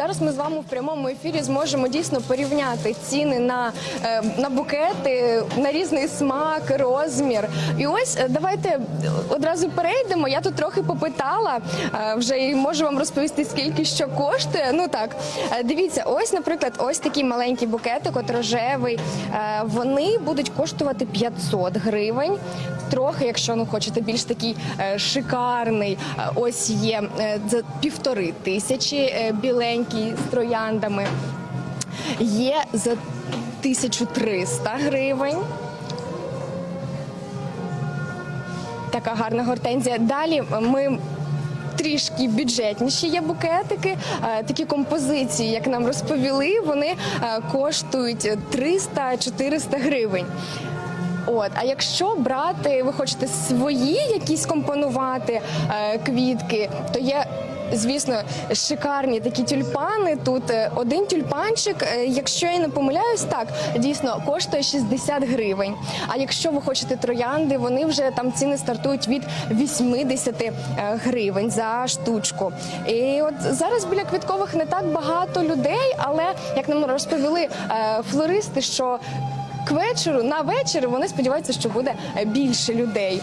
зараз ми з вами в прямому ефірі зможемо дійсно порівняти ціни на, е, на букети, на різний смак, розмір. І ось е, давайте одразу перейдемо. Я тут трохи попитала е, вже і можу вам розповісти, скільки що коштує. Ну так, дивіться, ось, наприклад, ось такий маленький букетик, от рожевий. Вони будуть коштувати 500 гривень. Трохи, якщо ну хочете, більш такий шикарний. Ось є за півтори тисячі е, біленький з трояндами. Є за 1300 гривень. Така гарна гортензія. Далі ми. Трішки бюджетніші є букетики, Е, такі композиції, як нам розповіли, вони е, коштують 300-400 гривень. От, а якщо брати, ви хочете свої якісь компонувати е, квітки, то є. Звісно, шикарні такі тюльпани. Тут е, один тюльпанчик, е, якщо я не помиляюсь, так дійсно коштує 60 гривень. А якщо ви хочете троянди, вони вже там ціни стартують від 80 е, гривень за штучку. І от зараз біля квіткових не так багато людей, але як нам розповіли флористи, що к вечору на вечір вони сподіваються, що буде більше людей.